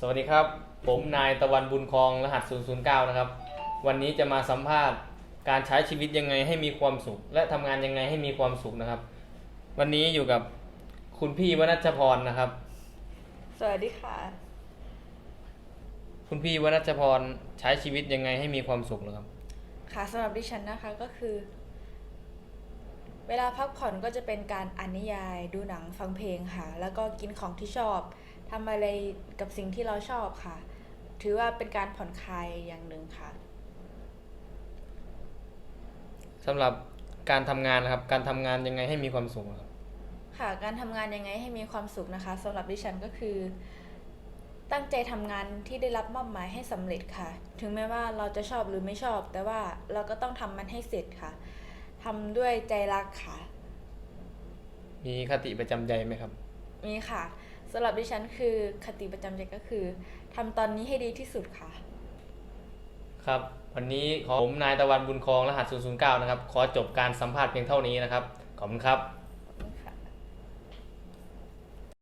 สวัสดีครับ ผมนายตะวันบุญคลองรหัส 009 นะครับ วันนี้จะมาสัมภาษณ์การใช้ชีวิตยังไงให้มีความสุข และทำงานยังไงให้มีความสุขนะครับ วันนี้อยู่กับคุณพี่วนัชพรนะครับ สวัสดีค่ะ คุณพี่วนัชพรใช้ชีวิตยังไงให้มีความสุขเหรอครับ ค่ะสำหรับดิฉันนะคะก็คือ เวลาพักผ่อนก็จะเป็นการอ่านนิยาย ดูหนังฟังเพลงค่ะ แล้วก็กินของที่ชอบ ทำอะไรกับสิ่งที่เราชอบค่ะ ถือว่าเป็นการผ่อนคลายอย่างหนึ่งค่ะสำหรับการทำงานนะครับ การทำงานยังไงให้มีความสุขเหรอครับ ค่ะ การทำงานยังไงให้มีความสุขนะคะสำหรับดิฉันก็คือ ตั้งใจทำงานที่ได้รับมอบหมายให้สำเร็จค่ะ ถึงแม้ว่าเราจะชอบหรือไม่ชอบ แต่ว่าเราก็ต้องทำมันให้เสร็จค่ะทำด้วยใจรักค่ะ มีคติประจำใจไหมครับ มีค่ะสำหรับดิฉันคือคติประจำใจก็คือทำตอนนี้ให้ดีที่สุดค่ะ ครับ วันนี้ขอผมนายตะวันบุญคลองรหัส 009 นะครับ ขอจบการสัมภาษณ์เพียงเท่านี้นะครับ ขอบคุณครับ